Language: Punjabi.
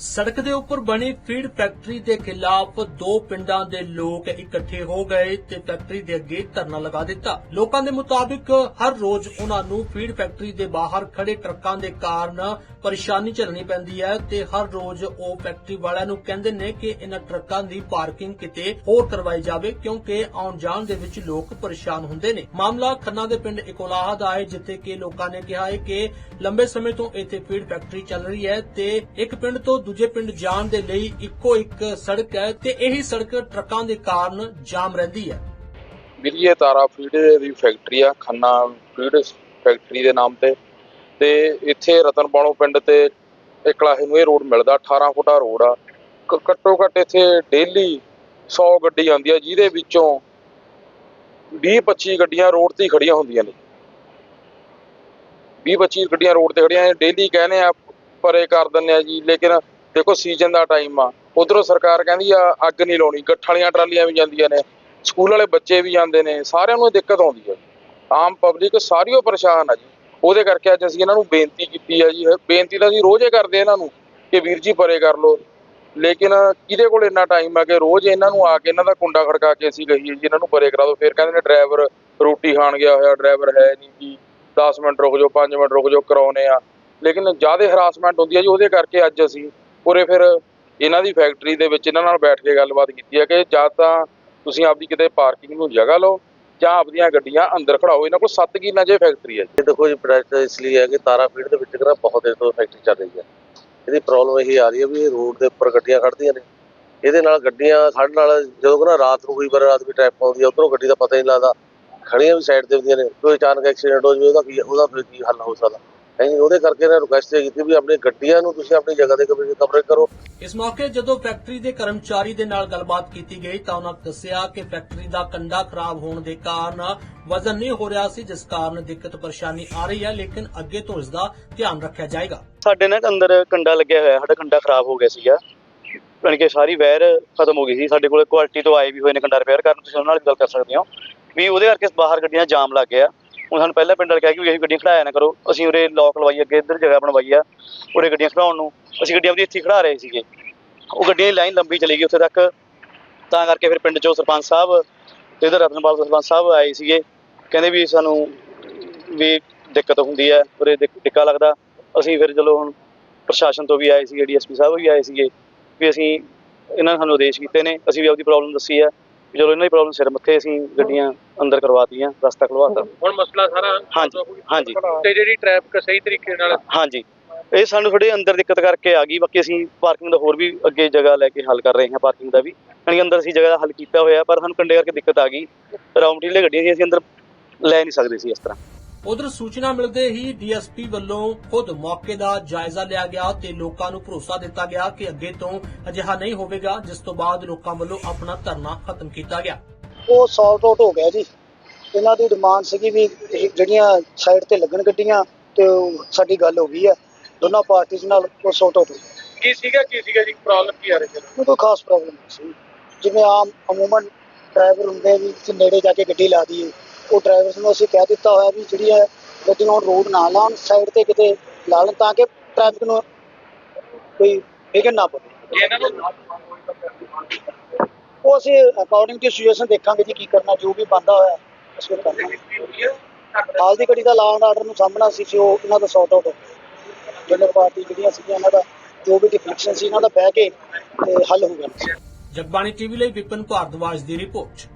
ਸੜਕ ਦੇ ਉੱਪਰ ਬਣੀ ਫੀਡ ਫੈਕਟਰੀ ਦੇ ਖਿਲਾਫ ਦੋ ਪਿੰਡਾਂ ਦੇ ਲੋਕ ਇਕੱਠੇ ਹੋ ਗਏ ਤੇ ਫੈਕਟਰੀ ਦੇ ਅੱਗੇ ਧਰਨਾ ਲਗਾ ਦਿੱਤਾ। ਲੋਕਾਂ ਦੇ ਮੁਤਾਬਿਕ ਹਰ ਰੋਜ਼ ਉਹਨਾਂ ਨੂੰ ਫੀਡ ਫੈਕਟਰੀ ਦੇ ਬਾਹਰ ਖੜੇ ਟਰੱਕਾਂ ਦੇ ਕਾਰਨ ਪਰੇਸ਼ਾਨੀ ਝੱਲਣੀ ਪੈਂਦੀ ਹੈ ਤੇ ਹਰ ਰੋਜ਼ ਉਹ ਫੈਕਟਰੀ ਵਾਲਿਆਂ ਨੂੰ ਕਹਿੰਦੇ ਨੇ ਕਿ ਇਹਨਾਂ ਟਰੱਕਾਂ ਦੀ ਪਾਰਕਿੰਗ ਕਿਤੇ ਹੋਰ ਕਰਵਾਈ ਜਾਵੇ, ਕਿਉਂਕਿ ਆਉਣ ਜਾਣ ਦੇ ਵਿੱਚ ਲੋਕ ਪਰੇਸ਼ਾਨ ਹੁੰਦੇ ਨੇ। ਮਾਮਲਾ ਖੰਨਾ ਦੇ ਪਿੰਡ ਇਕੋਲਾਹਾ ਦਾ ਹੈ, ਜਿੱਥੇ ਕਿ ਲੋਕਾਂ ਨੇ ਕਿਹਾ ਹੈ ਕਿ ਲੰਬੇ ਸਮੇਂ ਤੋਂ ਇੱਥੇ ਫੀਡ ਫੈਕਟਰੀ ਚੱਲ ਰਹੀ ਹੈ ਤੇ ਇੱਕ ਪਿੰਡ ਤੋਂ ਦੂਜੇ ਪਿੰਡ ਜਾਣ ਦੇ ਲਈ ਇੱਕੋ ਇੱਕ ਸੜਕ ਹੈ ਤੇ ਇਹੀ ਸੜਕ ਟਰੱਕਾਂ ਦੇ ਕਾਰਨ ਜਾਮ ਰਹਿੰਦੀ ਹੈ। ਵੀਰ ਇਹ ਤਾਰਾ ਫੀਡ ਦੀ ਫੈਕਟਰੀ ਆ, ਖੰਨਾ ਫੀਡ ਫੈਕਟਰੀ ਦੇ ਨਾਮ ਤੇ। ਤੇ ਇੱਥੇ ਰਤਨਪਾਲੋ ਪਿੰਡ ਤੇ ਇਕਲਾਹੇ ਨੂੰ ਇਹ ਰੋਡ ਮਿਲਦਾ 18 ਫੁੱਟਾ ਰੋਡ ਆ। ਘੱਟੋ ਘੱਟ ਇੱਥੇ ਡੇਲੀ 100 ਗੱਡੀ ਆਉਂਦੀ ਆ, ਜਿਹਦੇ ਵਿੱਚੋਂ 20 25 ਗੱਡੀਆਂ ਰੋਡ ਤੇ ਖੜੀਆਂ ਹੁੰਦੀਆਂ ਨੇ। 20 25 ਗੱਡੀਆਂ ਰੋਡ ਤੇ ਖੜੀਆਂ ਡੇਲੀ ਕਹਿੰਦੇ ਆ, ਪਰੇ ਕਰ ਦਿੰਦੇ ਆ ਜੀ, ਲੇਕਿਨ ਦੇਖੋ ਸੀਜ਼ਨ ਦਾ ਟਾਈਮ ਆ। ਉਧਰੋਂ ਸਰਕਾਰ ਕਹਿੰਦੀ ਆ, ਅੱਗ ਨਹੀਂ ਲਾਉਣੀ, ਗੱਠਾਂ ਵਾਲੀਆਂ ਟਰਾਲੀਆਂ ਵੀ ਜਾਂਦੀਆਂ ਨੇ, ਸਕੂਲ ਵਾਲੇ ਬੱਚੇ ਵੀ ਜਾਂਦੇ ਨੇ, ਸਾਰਿਆਂ ਨੂੰ ਦਿੱਕਤ ਆਉਂਦੀ ਹੈ ਆਮ ਪਬਲਿਕ ਸਾਰੀ ਓ ਪਰੇਸ਼ਾਨ ਆ ਜੀ। ਉਹਦੇ ਕਰਕੇ ਅੱਜ ਅਸੀਂ ਇਹਨਾਂ ਨੂੰ ਬੇਨਤੀ ਕੀਤੀ ਹੈ ਜੀ। ਬੇਨਤੀ ਤਾਂ ਅਸੀਂ ਰੋਜ਼ ਹੀ ਕਰਦੇ ਇਹਨਾਂ ਨੂੰ ਕਿ ਵੀਰ ਜੀ ਪਰੇ ਕਰ ਲਓ। ਲੇਕਿਨ ਕਿਹਦੇ ਕੋਲ ਇੰਨਾ ਟਾਈਮ ਆ ਕਿ ਰੋਜ਼ ਇਹਨਾਂ ਨੂੰ ਆ ਕੇ ਇਹਨਾਂ ਦਾ ਕੁੰਡਾ ਖੜਕਾ ਕੇ ਅਸੀਂ ਕਹੀਏ ਜੀ, ਇਹਨਾਂ ਨੂੰ ਪਰੇ ਕਰਾ ਦਿਓ। ਫਿਰ ਕਹਿੰਦੇ ਨੇ, ਡਰਾਈਵਰ ਰੋਟੀ ਖਾਣ ਗਿਆ ਹੋਇਆ, ਡਰਾਈਵਰ ਹੈ ਨਹੀਂ ਜੀ। 10 ਮਿੰਟ ਰੁਕ ਜਾਓ 5 ਮਿੰਟ ਰੁਕ ਜਾਓ ਕਰਾਉਨੇ ਆ। ਲੇਕਿਨ ਜ਼ਿਆਦਾ ਹਰਾਸਮੈਂਟ ਹੁੰਦੀ ਹੈ ਜੀ, ਉਹਦੇ ਕਰਕੇ ਅੱਜ ਅਸੀਂ ਉਰੇ ਫਿਰ ਇਹਨਾਂ ਦੀ ਫੈਕਟਰੀ ਦੇ ਵਿੱਚ ਇਹਨਾਂ ਨਾਲ ਬੈਠ ਕੇ ਗੱਲਬਾਤ ਕੀਤੀ ਹੈ ਕਿ ਜਾਂ ਤਾਂ ਤੁਸੀਂ ਆਪਦੀ ਕਿਤੇ ਪਾਰਕਿੰਗ ਨੂੰ ਜਗ੍ਹਾ ਲਓ ਜਾਂ ਆਪਦੀਆਂ ਗੱਡੀਆਂ ਅੰਦਰ ਖੜਾਓ, ਇਹਨਾਂ ਕੋਲ 7 ਕਿੱਲਾ ਜੇ ਫੈਕਟਰੀ ਹੈ ਇਹ ਦੇਖੋ ਜੀ ਪ੍ਰੋਜੈਕਟ ਇਸ ਲਈ ਹੈ ਕਿ ਤਾਰਾ ਫੀਡ ਦੇ ਵਿੱਚ ਕਿਹੜਾ ਬਹੁਤ ਦੇਰ ਤੋਂ ਫੈਕਟਰੀ ਚੱਲ ਰਹੀ ਹੈ। ਇਹਦੀ ਪ੍ਰੋਬਲਮ ਇਹੀ ਆ ਰਹੀ ਹੈ ਵੀ ਇਹ ਰੋਡ ਦੇ ਉੱਪਰ ਗੱਡੀਆਂ ਖੜਦੀਆਂ ਨੇ। ਇਹਦੇ ਨਾਲ ਗੱਡੀਆਂ ਖੜਨ ਨਾਲ ਜਦੋਂ ਕਿ ਨਾ ਰਾਤ ਨੂੰ ਕੋਈ ਵਾਰ ਰਾਤ ਵੀ ਟ੍ਰੈਫਿਕ ਆਉਂਦੀ ਹੈ, ਉਧਰੋਂ ਗੱਡੀ ਦਾ ਪਤਾ ਹੀ ਨਹੀਂ ਲੱਗਦਾ। ਖੜੀਆਂ ਵੀ ਸਾਈਡ ਤੇ ਹੁੰਦੀਆਂ ਨੇ, ਕੋਈ ਅਚਾਨਕ ਐਕਸੀਡੈਂਟ ਹੋ ਜਾਵੇ, ਉਹਦਾ ਕੀ ਉਹਦਾ ਫਿਰ ਕੀ ਹੱਲ ਹੋ ਸਕਦਾ? ਨਹੀਂ ਉਹਦੇ ਕਰਕੇ ਇਹਨਾਂ ਰਿਕੁਐਸਟ ਕੀਤੀ ਵੀ ਆਪਣੀ ਗੱਡੀਆਂ ਨੂੰ ਤੁਸੀਂ ਆਪਣੀ ਜਗ੍ਹਾ ਤੇ ਕਵਰੇ ਕਵਰੇ ਕਰੋ। ਇਸ ਮੌਕੇ ਜਦੋਂ ਫੈਕਟਰੀ ਦੇ ਕਰਮਚਾਰੀ ਦੇ ਨਾਲ ਗੱਲਬਾਤ ਕੀਤੀ ਗਈ ਤਾਂ ਉਹਨਾਂ ਦੱਸਿਆ ਕਿ ਫੈਕਟਰੀ ਦਾ ਕੰਡਾ ਖਰਾਬ ਹੋਣ ਦੇ ਕਾਰਨ ਵਜ਼ਨ ਨਹੀਂ ਹੋ ਰਿਹਾ ਸੀ ਜਿਸ ਕਾਰਨ ਦਿੱਕਤ ਪਰੇਸ਼ਾਨੀ ਆ ਰਹੀ ਹੈ ਲੇਕਿਨ ਅੱਗੇ ਤੋਂ ਇਸ ਦਾ ਧਿਆਨ ਰੱਖਿਆ ਜਾਏਗਾ। ਸਾਡੇ ਨਾ ਅੰਦਰ ਕੰਡਾ ਲੱਗਿਆ ਹੋਇਆ ਸਾਡਾ ਕੰਡਾ ਖਰਾਬ ਹੋ ਗਿਆ ਸੀਗਾ। ਯਾਨੀ ਕਿ ਸਾਰੀ ਵਾਇਰ ਖਤਮ ਹੋ ਗਈ ਸੀ ਸਾਡੇ ਕੋਲ ਕੁਆਲਿਟੀ ਤੋਂ ਆਏ ਵੀ ਹੋਏ ਨੇ ਕੰਡਾ ਰਿਪੇਅਰ ਕਰਨ ਤੁਸੀਂ ਉਹਨਾਂ ਨਾਲ ਗੱਲ ਕਰ ਸਕਦੇ ਹੋ। ਵੀ ਉਹਦੇ ਕਰਕੇ ਬਾਹਰ ਗੱਡੀਆਂ ਜਾਮ ਲੱਗ ਗਿਆ। ਹੁਣ ਸਾਨੂੰ ਪਹਿਲਾਂ ਪਿੰਡ ਵਾਲੇ ਕਿਹਾ ਕਿ ਵੀ ਅਸੀਂ ਗੱਡੀਆਂ ਖੜਾਇਆ ਨਾ ਕਰੋ। ਅਸੀਂ ਉਰੇ ਲੋਕ ਲਵਾਈ, ਅੱਗੇ ਇੱਧਰ ਜਗ੍ਹਾ ਬਣਵਾਈ ਆ, ਉਰੇ ਗੱਡੀਆਂ ਖੜਾਉਣ ਨੂੰ। ਅਸੀਂ ਗੱਡੀਆਂ ਉਹਦੀ ਇੱਥੇ ਹੀ ਖੜਾ ਰਹੇ ਸੀਗੇ। ਉਹ ਗੱਡੀਆਂ ਦੀ ਲਾਈਨ ਲੰਬੀ ਚਲੀ ਗਈ ਉੱਥੇ ਤੱਕ। ਤਾਂ ਕਰਕੇ ਫਿਰ ਪਿੰਡ ਚੋਂ ਸਰਪੰਚ ਸਾਹਿਬ ਤੇ ਇਧਰ ਰਤਨਪਾਲ ਸਰਪੰਚ ਸਾਹਿਬ ਆਏ ਸੀਗੇ। ਕਹਿੰਦੇ ਵੀ ਸਾਨੂੰ ਵੀ ਦਿੱਕਤ ਹੁੰਦੀ ਹੈ ਉਰੇ ਦਿੱਕ- ਟਿੱਕਾ ਲੱਗਦਾ। ਅਸੀਂ ਫਿਰ ਚਲੋ ਹੁਣ ਪ੍ਰਸ਼ਾਸਨ ਤੋਂ ਵੀ ਆਏ ਸੀਗੇ, ਡੀਐਸਪੀ ਸਾਹਿਬ ਵੀ ਆਏ ਸੀਗੇ। ਵੀ ਅਸੀਂ ਇਹਨਾਂ ਨੇ ਸਾਨੂੰ ਆਦੇਸ਼ ਕੀਤੇ ਨੇ। ਅਸੀਂ ਵੀ ਆਪਦੀ ਪ੍ਰੋਬਲਮ ਦੱਸੀ ਹੈ ਚਲੋ ਇਹਨਾਂ ਦੀ ਪ੍ਰੋਬਲਮ ਸਿਰ ਮੱਥੇ ਅਸੀਂ ਗੱਡੀਆਂ ਅੰਦਰ ਕਰਵਾਤੀਆਂ ਰਸਤਾ ਖੁਲਵਾਤਾ। ਹੁਣ ਮਸਲਾ ਸਾਰਾ ਹਾਂਜੀ ਹਾਂਜੀ। ਤੇ ਜਿਹੜੀ ਟ੍ਰੈਫਿਕ ਸਹੀ ਤਰੀਕੇ ਨਾਲ ਹਾਂਜੀ। ਇਹ ਸਾਨੂੰ ਥੋੜੇ ਅੰਦਰ ਦਿੱਕਤ ਕਰਕੇ ਆ ਗਈ ਬਾਕੀ ਅਸੀਂ ਪਾਰਕਿੰਗ ਦਾ ਹੋਰ ਵੀ ਅੱਗੇ ਜਗ੍ਹਾ ਲੈ ਕੇ ਹੱਲ ਕਰ ਰਹੇ ਹਾਂ ਪਾਰਕਿੰਗ ਦਾ ਵੀ। ਯਾਨੀ ਅੰਦਰ ਅਸੀਂ ਜਗ੍ਹਾ ਦਾ ਹੱਲ ਕੀਤਾ ਹੋਇਆ ਪਰ ਸਾਨੂੰ ਕੰਡੇ ਕਰਕੇ ਦਿੱਕਤ ਆ ਗਈ। ਰੌ ਮਟੀਰੀਅਲ ਗੱਡੀਆਂ ਸੀ ਅਸੀਂ ਅੰਦਰ ਲੈ ਨਹੀਂ ਸਕਦੇ ਸੀ ਇਸ ਤਰ੍ਹਾਂ। ਉਧਰ ਸੂਚਨਾ ਮਿਲਦੇ ਹੀ ਡੀਐਸਪੀ ਵੱਲੋਂ ਖੁਦ ਮੌਕੇ ਦਾ ਜਾਇਜ਼ਾ ਲਿਆ ਗਿਆ ਤੇ ਲੋਕਾਂ ਨੂੰ ਭਰੋਸਾ ਦਿੱਤਾ ਗਿਆ ਕਿ ਅੱਗੇ ਤੋਂ ਅਜਿਹਾ ਨਹੀਂ ਹੋਵੇਗਾ ਜਿਸ ਤੋਂ ਬਾਅਦ ਲੋਕਾਂ ਵੱਲੋਂ ਆਪਣਾ ਧਰਨਾ ਖਤਮ ਕੀਤਾ ਗਿਆ। ਉਹ ਸੌਲਟ ਆਊਟ ਹੋ ਗਿਆ ਜੀ। ਇਹਨਾਂ ਦੀ ਡਿਮਾਂਡ ਸੀਗੀ ਵੀ ਇਹ ਜਿਹੜੀਆਂ ਸਾਈਡ ਤੇ ਲੱਗਣ ਗੱਡੀਆਂ ਤੇ ਉਹ ਸਾਡੀ ਗੱਲ ਹੋ ਗਈ ਹੈ ਦੋਨਾਂ ਪਾਰਟੀਆਂ ਨਾਲ ਉਹ ਸੌਲਟ ਆਊਟ ਹੋ ਗਿਆ। ਕੀ ਸੀਗਾ ਕੀ ਸੀਗਾ ਜੀ? ਪ੍ਰੋਬਲਮ ਕੀ ਆ ਰਹੀ ਸੀ? ਕੋਈ ਖਾਸ ਪ੍ਰੋਬਲਮ ਨਹੀਂ ਸੀ। ਜਿਵੇਂ ਆਮ ਅਮੂਮਨ ਡਰਾਈਵਰ ਹੁੰਦੇ ਆ ਵੀ ਕਿ ਨੇੜੇ ਜਾ ਕੇ ਗੱਡੀ ਲਾ ਦਈਏ। ਉਹ ਡਰਾਈਵਰਸ ਨੂੰ ਅਸੀਂ ਕਹਿ ਦਿੱਤਾ ਹੋਇਆ ਵੀ ਜਿਹੜੀ ਹੈ ਗੱਡੀਆਂ ਔਨ ਰੋਡ ਨਾ ਲਾਉਣ ਸਾਈਡ ਤੇ ਕਿਤੇ ਲਾ ਲੈਣ ਤਾਂ ਕਿ ਟ੍ਰੈਫਿਕ ਨੂੰ ਕੋਈ ਵਿਘਨ ਨਾ ਪਵੇ। ਉਹ ਅਸੀਂ ਅਕੋਰਡਿੰਗ ਟੂ ਸਿਚੁਏਸ਼ਨ ਦੇਖਾਂਗੇ ਜੀ ਕੀ ਕਰਨਾ, ਜੋ ਵੀ ਬੰਦਾ ਹੋਇਆ, ਅਸੀਂ ਉਹ ਕਰਾਂਗੇ ਹਾਲ ਦੀ ਘੜੀ ਦਾ ਲਾਅ ਐਂਡ ਆਰਡਰ ਨੂੰ ਸਾਹਮਣਾ ਸੀ ਸੀ ਉਹ ਇਹਨਾਂ ਦਾ ਸੌਟ ਆਊਟ ਦੋਨੋਂ ਪਾਰਟੀ ਜਿਹੜੀਆਂ ਸੀਗੀਆਂ ਇਹਨਾਂ ਦਾ, ਜੋ ਵੀ ਡਿਫਲੈਕਸ਼ਨ ਸੀ, ਇਹਨਾਂ ਦਾ ਬਹਿ ਕੇ ਤੇ ਹੱਲ ਹੋ ਗਿਆ। ਜਗਬਾਣੀ ਟੀਵੀ ਲਈ ਵਿਪਨ ਭਾਰਦਵਾਜ ਦੀ ਰਿਪੋਰਟ।